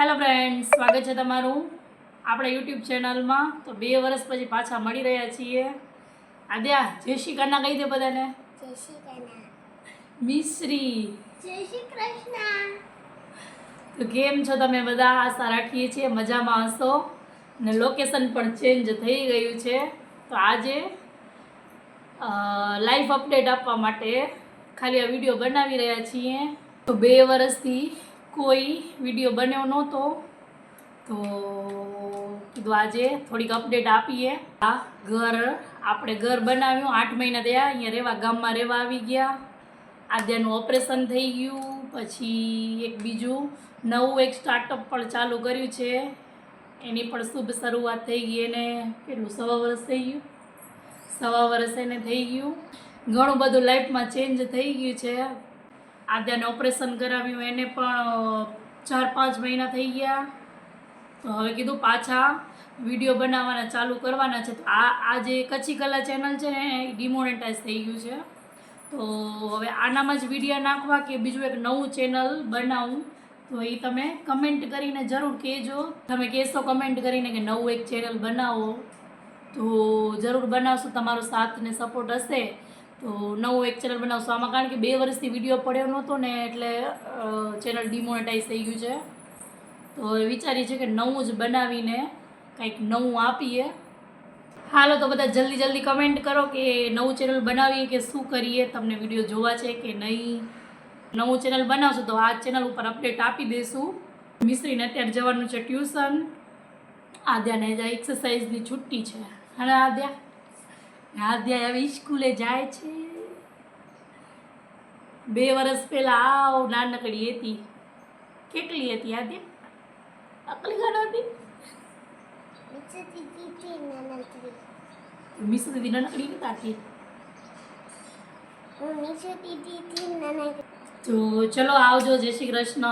Hello friend સ્વાગત છે તમારું આપણા યુટ્યુબ ચેનલમાં તો બે વર્ષ પછી પાછા મળી રહ્યા છીએ. આદ્યા જય શ્રી કન્ના કહી દે બધાને. જય શ્રી કૃષ્ણ. મિશ્રી. જય શ્રી કૃષ્ણ. તો કેમ છો તમે બધા? આશા રાખીએ છીએ મજામાં હશો. ને લોકેશન પણ ચેન્જ થઈ ગયું છે. તો આજે લાઈફ અપડેટ આપવા માટે ખાલી આ વીડિયો બનાવી રહ્યા છીએ. તો બે વર્ષથી કોઈ વીડિયો બન્યો નહોતો, તો કીધું આજે થોડીક અપડેટ આપીએ. આ ઘર આપણે ઘર બનાવ્યું, આઠ મહિના થયા, અહીંયા રહેવા, ગામમાં રહેવા આવી ગયા. આદ્યાનું ઓપરેશન થઈ ગયું, પછી એક બીજું નવું એક સ્ટાર્ટઅપ પણ ચાલુ કર્યું છે. એની પણ શુભ શરૂઆત થઈ ગઈ, એને કેટલું, સવા વર્ષ થઈ ગયું? સવા વર્ષ એને થઈ ગયું. ઘણું બધું લાઈફમાં ચેન્જ થઈ ગયું છે. આદ્યાને ઓપરેશન કરાવ્યું, એને પણ ચાર પાંચ મહિના થઈ ગયા. તો હવે કીધું પાછા વીડિયો બનાવવાના, ચાલુ કરવાના છે. તો આ આ જે કચ્છી કલા ચેનલ છે ને, એ ડિમોનેટાઇઝ થઈ ગયું છે. તો હવે આનામાં જ વીડિયો નાખવા કે બીજું એક નવું ચેનલ બનાવું, તો એ તમે કમેન્ટ કરીને જરૂર કહેજો. તમે કહેશો કમેન્ટ કરીને કે નવું એક ચેનલ બનાવો, તો જરૂર બનાવશો. તમારો સાથ ને સપોર્ટ હશે. તો નવું એક ચેનલ બનાવશો. આમાં કારણ કે બે વર્ષથી વીડિયો પડ્યો નહોતો ને એટલે ચેનલ ડિમોનેટાઇઝ થઈ ગયું છે. તો હવે વિચારીએ છીએ કે નવું જ બનાવીને કંઈક નવું આપીએ. હાલો તો બધા જલ્દી જલ્દી કમેન્ટ કરો કે નવું ચેનલ બનાવીએ કે શું કરીએ? તમને વીડિયો જોવા છે કે નહીં? નવું ચેનલ બનાવશો તો આ ચેનલ ઉપર અપડેટ આપી દઈશું. મિશ્રીને અત્યારે જવાનું છે ટ્યુશન આદ્યાને એક્સરસાઇઝની છુટ્ટી છે. અને આદ્યા. આદ્યા હવે સ્કૂલે જાય છે. બે વર્ષ પહેલાં આવ નાનકડી હતી. કેટલી હતી આદ્યા? અકલી ગાડો હતી? મિશ્રી નાનકડી હતી હું મિત્ર દીદી થી નનકડી તો ચલો આવજો, જય શ્રી કૃષ્ણ.